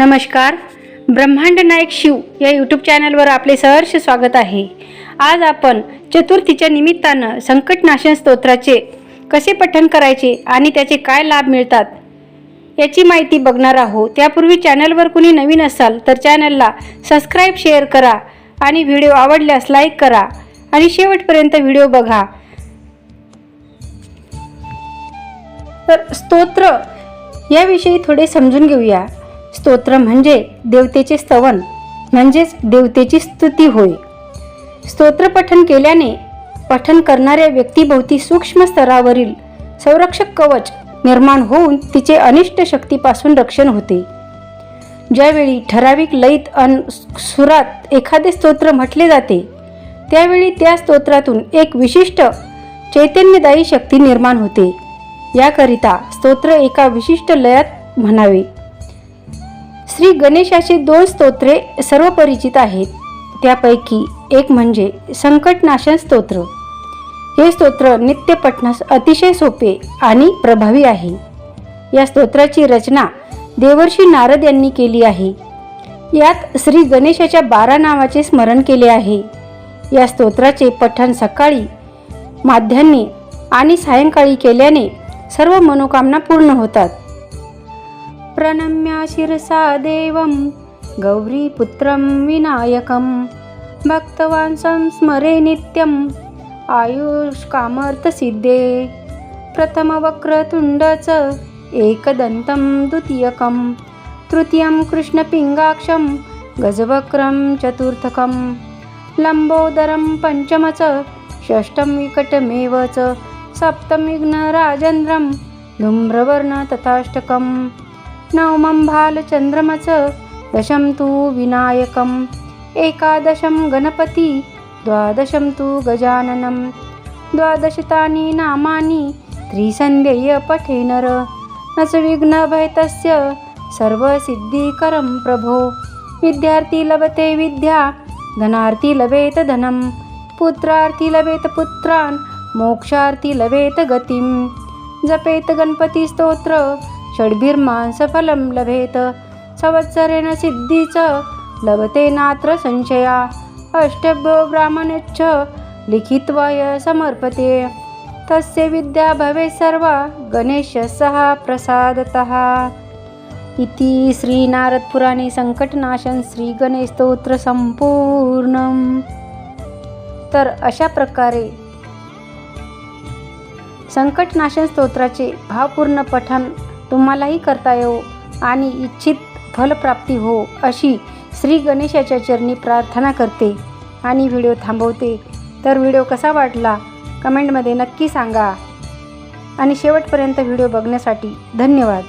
नमस्कार. ब्रह्मांड नायक शिव या यूट्यूब चॅनलवर आपले सहर्ष स्वागत आहे. आज आपण चतुर्थीच्या निमित्तानं संकटनाशन स्तोत्राचे कसे पठण करायचे आणि त्याचे काय लाभ मिळतात याची माहिती बघणार आहोत. त्यापूर्वी चॅनलवर कुणी नवीन असाल तर चॅनलला सबस्क्राईब शेअर करा आणि व्हिडिओ आवडल्यास लाईक करा आणि शेवटपर्यंत व्हिडिओ बघा. तर स्तोत्र याविषयी थोडे समजून घेऊया. स्तोत्र म्हणजे देवतेचे स्तवन म्हणजेच देवतेची स्तुती होय. स्तोत्र पठन केल्याने पठन करणाऱ्या व्यक्तीभोवती सूक्ष्म स्तरावरील संरक्षक कवच निर्माण होऊन तिचे अनिष्ट शक्तीपासून रक्षण होते. ज्यावेळी ठराविक लयीत अन सुरात एखादे स्तोत्र म्हटले जाते त्यावेळी त्या स्तोत्रातून एक विशिष्ट चैतन्यदायी शक्ती निर्माण होते. याकरिता स्तोत्र एका विशिष्ट लयात म्हणावे. श्री गणेशाचे दोन स्तोत्रे सर्व परिचित आहेत. त्यापैकी एक म्हणजे संकटनाशन स्तोत्र. हे स्तोत्र नित्य पठणास अतिशय सोपे आणि प्रभावी आहे. या स्तोत्राची रचना देवर्षी नारद यांनी केली आहे. यात श्री गणेशाच्या बारा नावाचे स्मरण केले आहे. या स्तोत्राचे पठण सकाळी माध्यान्ही आणि सायंकाळी केल्याने सर्व मनोकामना पूर्ण होतात. प्रणम्य शिरसा देवं गौरीपुत्रं विनायकं भक्तवान् संस्मरे नित्यम् आयुष्कामर्थसिद्धे प्रथमवक्रतुण्डच एकदन्तं द्वितीयकं तृतीयं कृष्णपिङ्गाक्षं गजवक्रं चतुर्थकं लम्बोदरं पञ्चम च षष्ठं विकटमेव च सप्तं विघ्नराजेन्द्रं धूम्रवर्ण नवमं भालचन्द्रम दशं तु विनायकम्. एकादशं गणपती. द्वादशं तु गजाननं. द्वादशतानि नामानि त्रिसन्ध्यय पठे नर. न च विघ्नभयतस्य सर्वसिद्धिकरं प्रभो. विद्यार्थी लभते विद्या धनार्थी लभेत धनं. पुत्रार्थी लभेत पुत्रान् मोक्षार्थी लभेत गतिं जपेत गणपतिस्तोत्र षड्भिर्मांसफलं लभेत संवत्सरेण सिद्धीच लभते नात्र संशया। अष्टभ्यो ब्राह्मणेच्छ लिखित्वाय समर्पते। तस्य विद्या भवेत् सर्वा गणेशसः प्रसादतः। इति श्रीनारदपुराणे संकटनाशन श्रीगणेशस्तोत्र संपूर्णम। तर अशा प्रकारे संकटनाशन स्तोत्राचे भावपूर्ण पठण तुम्हालाही करता येऊ आणि इच्छित फलप्राप्ती हो अशी श्री गणेशाच्या चरणी प्रार्थना करते आणि व्हिडिओ थांबवते. तर व्हिडिओ कसा वाटला? कमेंटमध्ये नक्की सांगा. आणि शेवटपर्यंत व्हिडिओ बघण्यासाठी धन्यवाद.